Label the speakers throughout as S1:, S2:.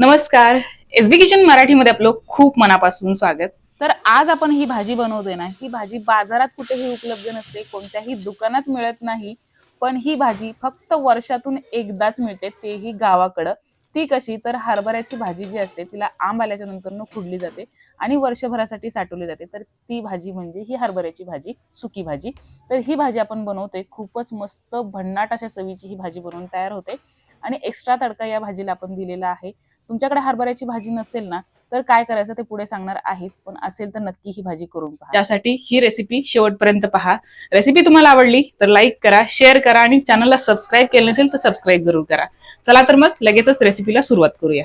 S1: नमस्कार. एस बी किचन मराठीमध्ये आपलं खूप मनापासून स्वागत. तर आज आपण ही भाजी बनवतोय ना ही भाजी बाजारात कुठेही उपलब्ध नसते कोणत्याही दुकानात मिळत नाही. पण ही भाजी फक्त वर्षातून एकदाच मिळते तेही गावाकडं. ती कशी? तर हरभऱ्याची भाजी जी असते तिला आंब आल्याच्यानंतर खुडली जाते आणि वर्षभरासाठी साठवली जाते. तर ती भाजी म्हणजे ही हरभऱ्याची भाजी सुकी भाजी. तर ही भाजी आपण बनवतोय खूपच मस्त भन्नाट अशा चवीची ही भाजी बनवून तयार होते. आणि एक्स्ट्रा तडका या भाजीला आपण दिलेला आहे. तुमच्याकडे हरभऱ्याची भाजी नसेल ना तर काय करायचं ते पुढे सांगणार आहेच पण असेल तर नक्की ही भाजी करून पहा. त्यासाठी ही रेसिपी शेवटपर्यंत पहा. रेसिपी तुम्हाला आवडली तर लाईक करा शेअर करा आणि चॅनलला सबस्क्राईब केलं नसेल तर सबस्क्राईब जरूर करा. चला तर मग लगेचच रेसिपीला सुरुवात करूया.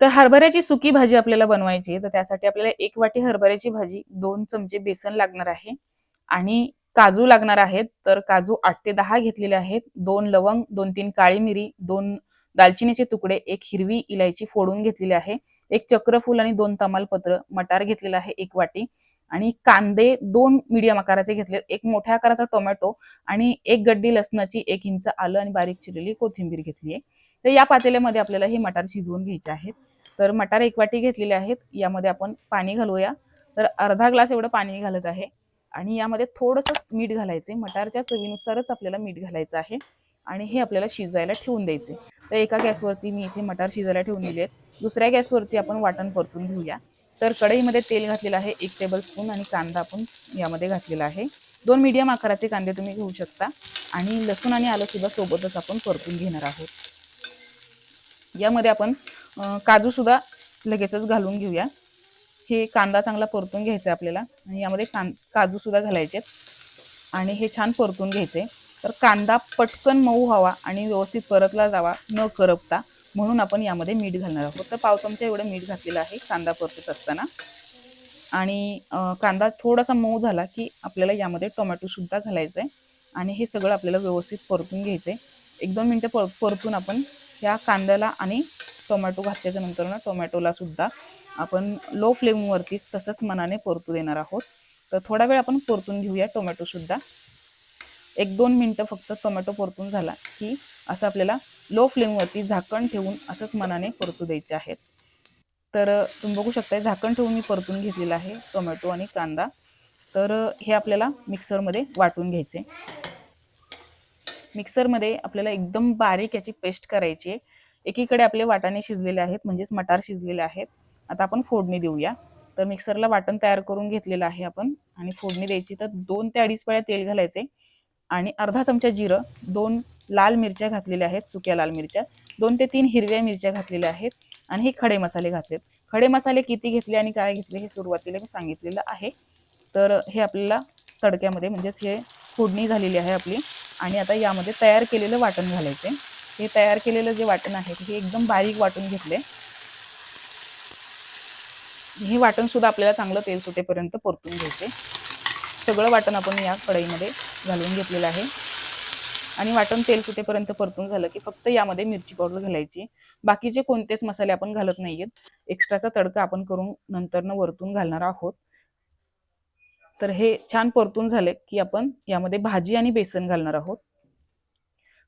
S1: तर हरभऱ्याची सुकी भाजी आपल्याला बनवायची आहे तर त्यासाठी आपल्याला एक वाटी हरभऱ्याची भाजी दोन चमचे बेसन लागणार आहे आणि काजू लागणार आहेत. तर काजू आठ ते दहा घेतलेले आहेत. दोन लवंग दोन तीन काळी मिरी दोन दालचिनीचे तुकडे एक हिरवी इलायची फोडून घेतलेली आहे एक चक्रफूल आणि दोन तमालपत्र मटार घेतलेला आहे एक वाटी आणि कांदे दोन मीडियम आकाराचे घेतले एक मोठ्या आकाराचा टोमॅटो आणि एक गड्डी लसणाची एक इंच आलं आणि बारीक चिरलेली कोथिंबीर घेतली आहे. तर या पातेल्यामध्ये आपल्याला हे मटार शिजवून घ्यायचे आहेत. तर मटार एक वाटी घेतलेले आहेत यामध्ये आपण पाणी घालूया. तर अर्धा ग्लास एवढं पाणी घालत आहे आणि यामध्ये थोडंसं मीठ घालायचे मटारच्या चवीनुसारच आपल्याला मीठ घालायचं आहे. आणि हे आपल्याला शिजायला ठेवून द्यायचे. तर एका गॅसवरती मी इथे मटार शिजायला ठेवून दिले आहेत. दुसऱ्या गॅसवरती आपण वाटण परतून घेऊया. तर कढईमध्ये तेल घातलेलं आहे एक टेबल स्पून आणि कांदा आपण यामध्ये घातलेला आहे. दोन मीडियम आकाराचे कांदे तुम्ही घेऊ शकता. आणि लसूण आणि आलंसुद्धा सोबतच आपण परतून घेणार आहोत. यामध्ये आपण काजूसुद्धा लगेचच घालून घेऊया. हे कांदा चांगला परतून घ्यायचा आहे आपल्याला. आणि यामध्ये कां काजूसुद्धा घालायचे आणि हे छान परतून घ्यायचे. तर कांदा पटकन मऊ व्हावा आणि व्यवस्थित परतला जावा न करपता. म्हणून आपण यामध्ये मीठ घालणार आहोत. तर पाव चमचा एवढं मीठ घातलेलं आहे कांदा परतत असताना. आणि कांदा थोडासा मऊ झाला की आपल्याला यामध्ये टोमॅटोसुद्धा घालायचं आहे आणि हे सगळं आपल्याला व्यवस्थित परतून घ्यायचं आहे एक दोन मिनटं पर परतून आपण या कांद्याला आणि टोमॅटो घातल्याच्या नंतर ना टोमॅटोलासुद्धा आपण लो फ्लेमवरतीच तसंच मनाने परतू देणार आहोत. तर थोडा वेळ आपण परतून घेऊया टोमॅटोसुद्धा एक दोन मिनटं फक्त टोमॅटो परतून झाला की असं आपल्याला लो फ्लेमवरती झाकण ठेवून असंच मनाने परतू द्यायचे आहेत. तर तुम्ही बघू शकता झाकण ठेवून मी परतून घेतलेलं आहे टोमॅटो आणि कांदा. तर हे आपल्याला मिक्सरमध्ये वाटून घ्यायचे. मिक्सरमध्ये आपल्याला एकदम बारीक याची पेस्ट करायची आहे. एकीकडे आपले वाटाणे शिजलेले आहेत म्हणजेच मटार शिजलेले आहेत. आता आपण फोडणी देऊया. तर मिक्सरला वाटण तयार करून घेतलेलं आहे आपण आणि फोडणी द्यायची. तर दोन ते अडीच पळ्या तेल घालायचे आणि अर्धा चमचा जिरं दोन लाल मिरच्या घातलेल्या आहेत सुक्या लाल मिरच्या. दोन ते तीन हिरव्या मिरच्या घातलेल्या आहेत आणि हे खडे मसाले घातलेत. खडे मसाले किती घेतले आणि काय घेतले हे सुरुवातीला मी सांगितलेलं आहे. तर हे आपल्याला तडक्यामध्ये म्हणजेच हे फोडणी झालेली आहे आपली आणि आता यामध्ये तयार केलेलं वाटण घालायचे हे तयार केलेलं जे वाटण आहे हे एकदम बारीक वाटून घेतले. हे वाटणसुद्धा आपल्याला चांगलं तेल सुटेपर्यंत परतून घ्यायचे सगळं वाटण आपण या कढईमध्ये घालून घेतलेलं आहे. आणि वाटण तेल कुठेपर्यंत परतून झालं की फक्त यामध्ये मिरची पावडर घालायची. बाकीचे कोणतेच मसाले आपण घालत नाहीयेत एक्स्ट्राचा तडका आपण करून नंतरनं वरतून घालणार आहोत. तर हे छान परतून झाले की आपण यामध्ये भाजी आणि बेसन घालणार आहोत.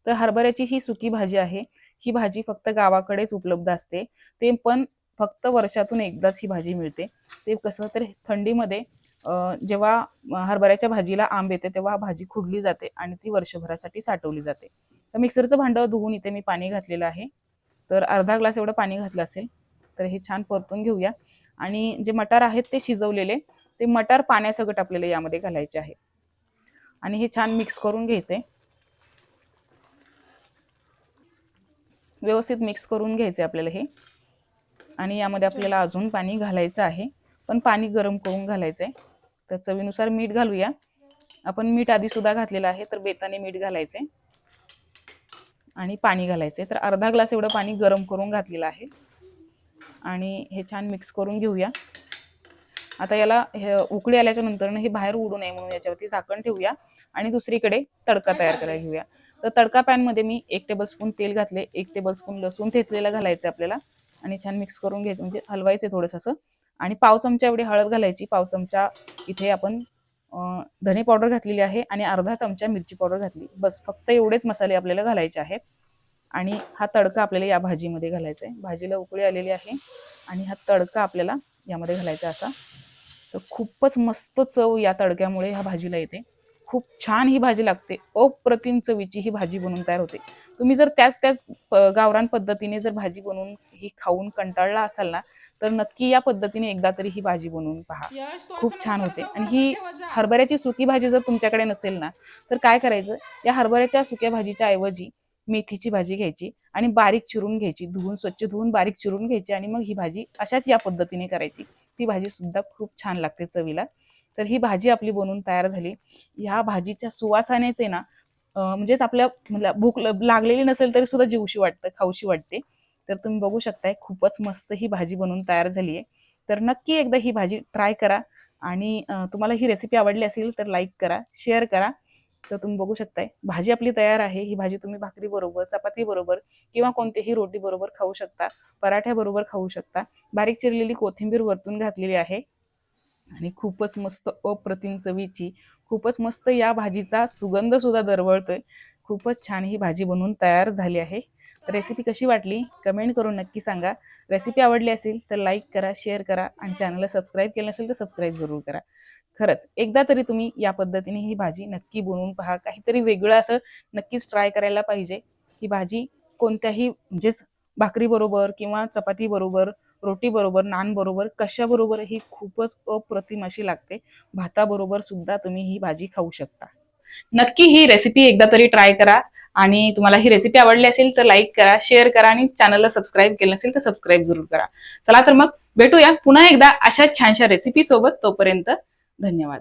S1: तर हरभऱ्याची ही सुकी भाजी आहे. ही भाजी फक्त गावाकडेच उपलब्ध असते. ते पण फक्त वर्षातून एकदाच ही भाजी मिळते. ते कसं तर थंडीमध्ये जेव्हा हरभऱ्याच्या भाजीला आंब येते तेव्हा भाजी खुडली जाते आणि ती वर्षभरासाठी साठवली जाते. तर मिक्सरचं भांडं धुवून इथे मी पाणी घातलेलं आहे. तर अर्धा ग्लास एवढं पाणी घातलं असेल तर हे छान परतून घेऊया. आणि जे मटार आहेत ते शिजवलेले ते मटार पाण्यासकट आपल्याला यामध्ये घालायचे आहे. आणि हे छान मिक्स करून घ्यायचे. व्यवस्थित मिक्स करून घ्यायचे आपल्याला हे. आणि यामध्ये आपल्याला अजून पाणी घालायचं आहे. पण पाणी गरम करून घालायचं आहे तर चवीनुसार मीठ घालूया. आपण मीठ आधी सुद्धा घातलेलं आहे तर बेताने मीठ घालायचे. आणि पाणी घालायचे. तर अर्धा ग्लास एवढं पाणी गरम करून घातलेलं आहे. आणि हे छान मिक्स करून घेऊया. आता याला हे उकळी आल्याच्यानंतर हे बाहेर उडू नये म्हणून याच्यावरती झाकण ठेवूया. आणि दुसरीकडे तडका तयार करायला घेऊया. तर तडका पॅनमध्ये मी एक टेबलस्पून तेल घातले एक टेबलस्पून लसूण ठेचलेला घालायचं आपल्याला. आणि छान मिक्स करून घ्यायचं. म्हणजे हलवायचं थोडंसं असं. आणि पाव चमचा एवढी हळद घालायची. पाव चमचा इथे आपण धने पावडर घातलेली आहे आणि अर्धा चमचा मिरची पावडर घातली. बस फक्त एवढेच मसाले आपल्याला घालायचे आहेत. आणि हा तडका आपल्याला या भाजीमध्ये घालायचा आहे. भाजीला उकळी आलेली आहे आणि हा तडका आपल्याला यामध्ये घालायचा असा. तर खूपच मस्त चव या तडक्यामुळे ह्या भाजीला येते. खूप छान ही भाजी लागते. अप्रतिम चवीची ही भाजी बनवून तयार होते. तुम्ही जर त्याच त्याच गावरान पद्धतीने जर भाजी बनवून ही खाऊन कंटाळला असाल ना तर नक्की या पद्धतीने एकदा तरी ही भाजी बनवून पहा. खूप छान होते. आणि ही हरभऱ्याची सुकी भाजी जर तुमच्याकडे नसेल ना तर काय करायचं? या हरभऱ्याच्या सुक्या भाजीच्या ऐवजी मेथीची भाजी घ्यायची आणि बारीक चिरून घ्यायची. धुवून स्वच्छ धुवून बारीक चिरून घ्यायची आणि मग ही भाजी अशाच या पद्धतीने करायची. ती भाजी सुद्धा खूप छान लागते चवीला. तर ही भाजी आपली बनवून तयार झाली. ह्या भाजीच्या सुवासानेच आहे ना म्हणजेच आपल्या भूक लागलेली नसेल तरी सुद्धा जीवशी वाटतं खाऊशी वाटते. तर तुम्ही बघू शकताय खूपच मस्त ही भाजी बनवून तयार झाली आहे. तर नक्की एकदा ही भाजी ट्राय करा आणि तुम्हाला ही रेसिपी आवडली असेल तर लाईक करा शेअर करा. तर तुम्ही बघू शकताय भाजी आपली तयार आहे. ही भाजी तुम्ही भाकरी बरोबर चपाती बरोबर किंवा कोणत्याही रोटी बरोबर खाऊ शकता पराठ्या बरोबर खाऊ शकता. बारीक चिरलेली कोथिंबीर वरतून घातलेली आहे. आणि खूपच मस्त अप्रतिम चवीची खूपच मस्त या भाजीचा सुगंध सुद्धा दरवळतोय. खूपच छान ही भाजी बनवून तयार झाली आहे. रेसिपी कशी वाटली? कमेंट करून नक्की सांगा. रेसिपी आवडली असेल तर लाईक करा शेअर करा आणि चॅनलला सबस्क्राईब केलं नसेल तर सबस्क्राईब जरूर करा. खरंच एकदा तरी तुम्ही या पद्धतीने ही भाजी नक्की बनवून पहा. काहीतरी वेगळं असं नक्कीच ट्राय करायला पाहिजे. ही भाजी कोणत्याही म्हणजेच भाकरीबरोबर किंवा चपाती बरोबर रोटी बरोबर नान बरोबर कशाबरोबर ही खूपच अप्रतिम अशी लागते. भाताबरोबर सुद्धा तुम्ही ही भाजी खाऊ शकता. नक्की ही रेसिपी एकदा तरी ट्राय करा आणि तुम्हाला ही रेसिपी आवडली असेल तर लाईक करा शेअर करा आणि चॅनलला सबस्क्राईब केलं नसेल तर सबस्क्राईब जरूर करा. चला तर मग भेटूया पुन्हा एकदा अशा छानशा रेसिपी सोबत तोपर्यंत धन्यवाद.